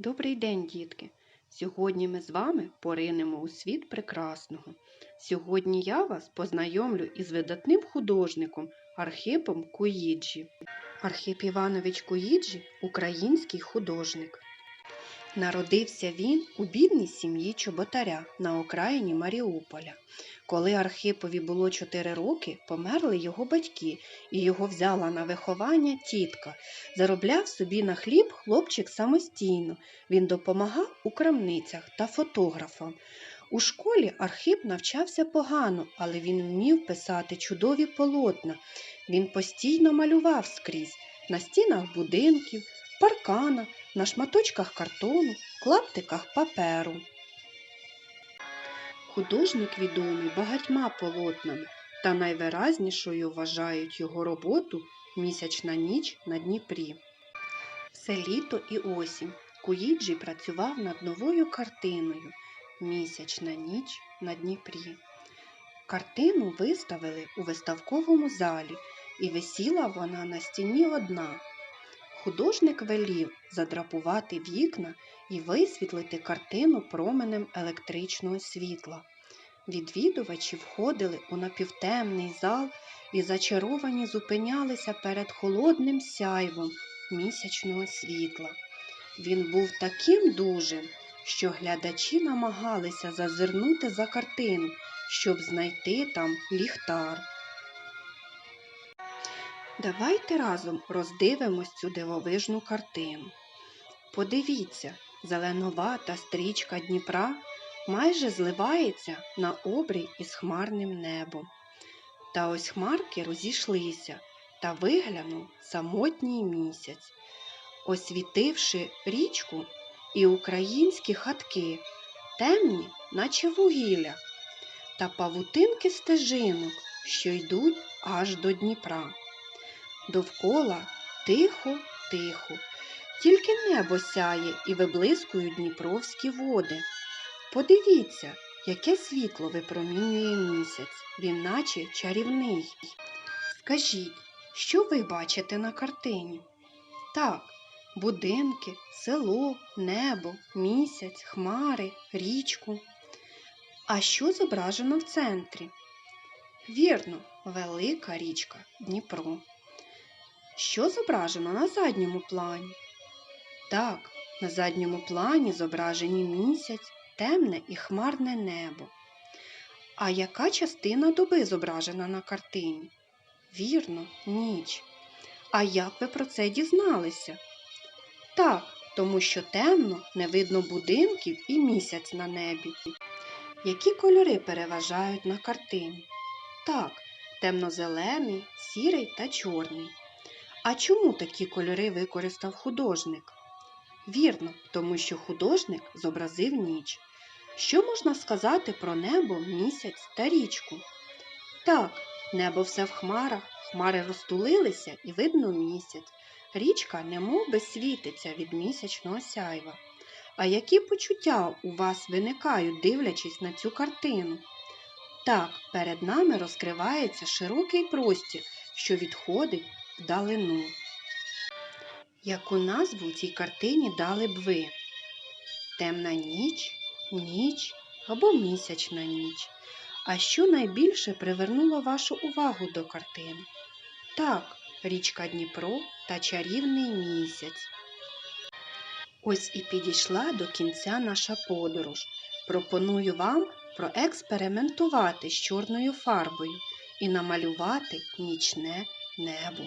Добрий день, дітки! Сьогодні ми з вами поринемо у світ прекрасного. Сьогодні я вас познайомлю із видатним художником Архипом Куїджі. Архип Іванович Куїджі – український художник. Народився він у бідній сім'ї чоботаря на окраїні Маріуполя. Коли Архипові було 4 роки, померли його батьки, і його взяла на виховання тітка. Заробляв собі на хліб хлопчик самостійно. Він допомагав у крамницях та фотографам. У школі Архип навчався погано, але він вмів писати чудові полотна. Він постійно малював скрізь на стінах будинків, парканах, на шматочках картону, клаптиках паперу. Художник відомий багатьма полотнами, та найвиразнішою вважають його роботу Місячна ніч на Дніпрі. Все літо і осінь Куїджі працював над новою картиною Місячна ніч на Дніпрі. Картину виставили у виставковому залі, і висіла вона на стіні одна. Художник велів задрапувати вікна і висвітлити картину променем електричного світла. Відвідувачі входили у напівтемний зал і зачаровані зупинялися перед холодним сяйвом місячного світла. Він був таким дужим, що глядачі намагалися зазирнути за картину, щоб знайти там ліхтар. Давайте разом роздивимось цю дивовижну картину. Подивіться, зеленувата стрічка Дніпра майже зливається на обрій із хмарним небом. Та ось хмарки розійшлися та виглянув самотній місяць, освітивши річку і українські хатки, темні, наче вугілля, та павутинки стежинок, що йдуть аж до Дніпра. Довкола тихо, тихо, тільки небо сяє і виблискують дніпровські води. Подивіться, яке світло випромінює місяць, він наче чарівний. Скажіть, що ви бачите на картині? Так, будинки, село, небо, місяць, хмари, річку. А що зображено в центрі? Вірно, велика річка Дніпро. Що зображено на задньому плані? Так, на задньому плані зображені місяць, темне і хмарне небо. А яка частина доби зображена на картині? Вірно, ніч. А як ви про це дізналися? Так, тому що темно, не видно будинків і місяць на небі. Які кольори переважають на картині? Так, темно-зелений, сірий та чорний. А чому такі кольори використав художник? Вірно, тому що художник зобразив ніч. Що можна сказати про небо, місяць та річку? Так, небо все в хмарах, хмари розтулилися і видно місяць. Річка немов би світиться від місячного сяйва. А які почуття у вас виникають, дивлячись на цю картину? Так, перед нами розкривається широкий простір, що відходить вдалину. Яку назву цій картині дали б ви? Темна ніч, ніч або місячна ніч. А що найбільше привернуло вашу увагу до картини? Так, річка Дніпро та чарівний місяць. Ось і підійшла до кінця наша подорож. Пропоную вам проекспериментувати з чорною фарбою і намалювати нічне небо.